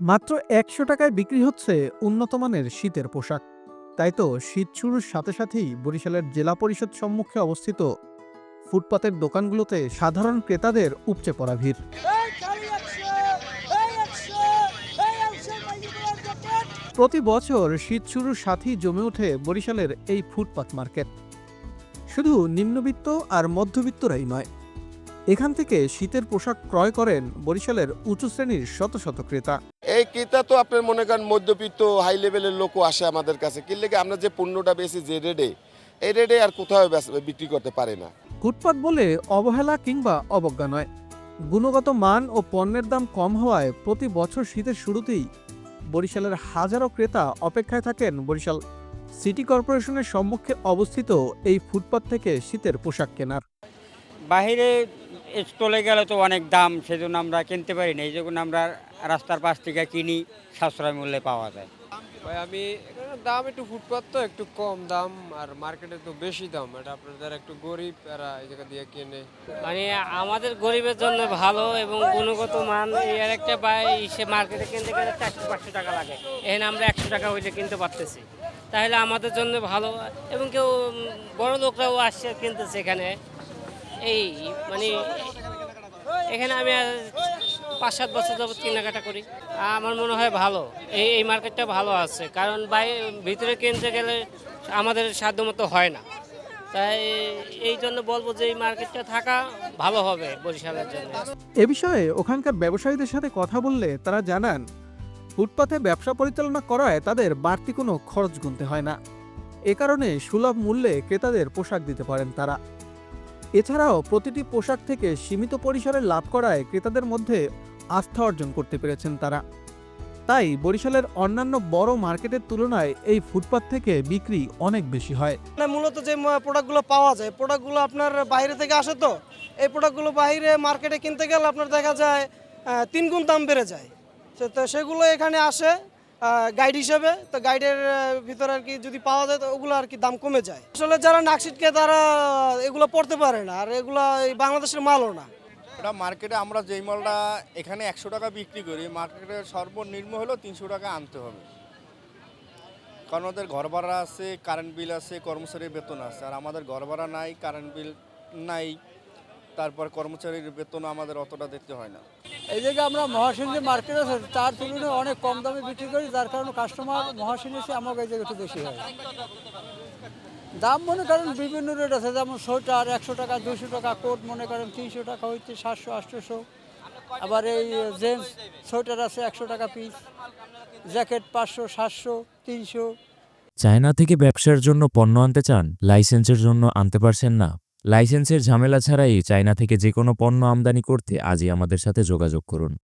মাত্র একশো টাকায় বিক্রি হচ্ছে উন্নত মানের শীতের পোশাক। তাই তো শীত শুরুর সাথে সাথেই বরিশালের জেলা পরিষদ সম্মুখে অবস্থিত ফুটপাতের দোকানগুলোতে সাধারণ ক্রেতাদের উপচে পড়া ভিড়। প্রতি বছর শীত শুরুর সাথেই জমে ওঠে বরিশালের এই ফুটপাত মার্কেট। শুধু নিম্নবিত্ত আর মধ্যবিত্তরাই নয়। এখান থেকে শীতের পোশাক ক্রয় করেন বরিশালের উঁচু শ্রেণির শত শত ক্রেতা। এই ক্রেতা তো আপনার মনে করেন মধ্যবিত্ত হাই লেভেলের লোকও আসে আমাদের কাছে। কি লেগে আমরা যে পণ্যটা বেশি যে রেডে এই রেডে আর কোথাও বিক্রি করতে পারে না। ফুটপাত বলে অবহেলা কিংবা অবজ্ঞা নয়। গুণগত মান ও পণ্যের দাম কম হওয়ায় প্রতি বছর শীতের শুরুতেই বরিশালের হাজারো ক্রেতা অপেক্ষায় থাকেন বরিশাল সিটি কর্পোরেশনের সম্মুখে অবস্থিত এই ফুটপাত থেকে শীতের পোশাক কেনার। বাহিরে স্টলে গেলে তো অনেক দাম সেজন্য আমরা কিনতে পারি না। এই জন্য আমরা রাস্তার পাশ থেকে কিনি সাশ্রয় মূল্যে পাওয়া যায়। ভাই আমি এখানে দাম একটু ফুটপাত তো একটু কম দাম আর মার্কেটে তো বেশি দাম। এটা আপনাদের একটু গরিব এরা এই জায়গা দিয়ে কেনে। মানে আমাদের গরিবের জন্য ভালো এবং গুণগত মান এর একটা বাই সে মার্কেটে কিনতে গেলে চারশো পাঁচশো টাকা লাগে। এখানে আমরা একশো টাকা হইলে কিনতে পারতেছি। তাহলে আমাদের জন্য ভালো এবং কেউ বড় লোকরাও আসছে কিনতেছে এখানে। এই মানে এখানে আমি পাঁচ সাত বছর যাবত কেনাকাটা করি। আমার মনে হয় ভালো। এই এই মার্কেটটা ভালো আছে। কারণ বাই ভিতরে কিনতে গেলে আমাদের সাধ্যমতো হয় না। তাই এই জন্য বলব যে, এই মার্কেটটা থাকা ভালো হবে বরিশালের জন্য। এ বিষয়ে ওখানকার ব্যবসায়ীদের সাথে কথা বললে তারা জানান, ফুটপাতে ব্যবসা পরিচালনা করায় তাদের বাড়তি কোনো খরচ গুনতে হয় না। এ কারণে সুলভ মূল্যে ক্রেতাদের পোশাক দিতে পারেন তারা। এছাড়াও প্রতিটি পোশাক থেকে সীমিত পরিসরে লাভ করায় ক্রেতাদের মধ্যে আস্থা অর্জন করতে পেরেছেন তারা। তাই বরিশালের অন্যান্য বড় মার্কেটের তুলনায় এই ফুটপাত থেকে বিক্রি অনেক বেশি হয়। মানে মূলত যে প্রোডাক্টগুলো পাওয়া যায় প্রোডাক্টগুলো আপনার বাইরে থেকে আসে তো এই প্রোডাক্টগুলো বাইরে মার্কেটে কিনতে গেলে আপনার দেখা যায় আহ, তিন গুণ দাম বেড়ে যায়। তো সেগুলো এখানে আসে গাইড হিসেবে, তো গাইডের ভিতরে আর কি যদি পাওয়া যায়, তো ওগুলো আর কি দাম কমে যায়। আসলে যারা নাকশিটকে তারা এগুলো পড়তে পারে না, আর এগুলো বাংলাদেশের মালও না। ওটা মার্কেটে আমরা যেই মালটা এখানে একশো টাকা বিক্রি করি মার্কেটে সর্বনিম্ন হলেও তিনশো টাকা আনতে হবে। কারণ ওদের ঘর ভাড়া আছে কারেন্ট বিল আছে, কর্মচারীর বেতন আছে। আর আমাদের ঘর ভাড়া নাই কারেন্ট বিল নাই, তারপর কর্মচারীর বেতন আমাদের অতটা দেখতে হয় না। এই জায়গায় আমরা মহাসিন যে মার্কেট আছে, তার তুলনায় অনেক কম দামে বিক্রি করি, যার কারণে কাস্টমার মহাসিন এসে আমার এই জায়গা একটু বেশি হয়। দাম মনে করেন বিভিন্ন রেট আছে, যেমন সোয়েটার একশো টাকা দুশো টাকা, কোট মনে করেন তিনশো টাকা হচ্ছে সাতশো, আটশোশো। আবার এই জেন্টস সোয়েটার আছে একশো টাকা পিস জ্যাকেট পাঁচশো, সাতশো, তিনশো। চায়না থেকে ব্যবসার জন্য পণ্য আনতে চান, লাইসেন্সের জন্য আনতে পারছেন না। লাইসেন্সের ঝামেলা ছাড়াই চায়না থেকে যে কোনো পণ্য আমদানি করতে আজই আমাদের সাথে যোগাযোগ করুন।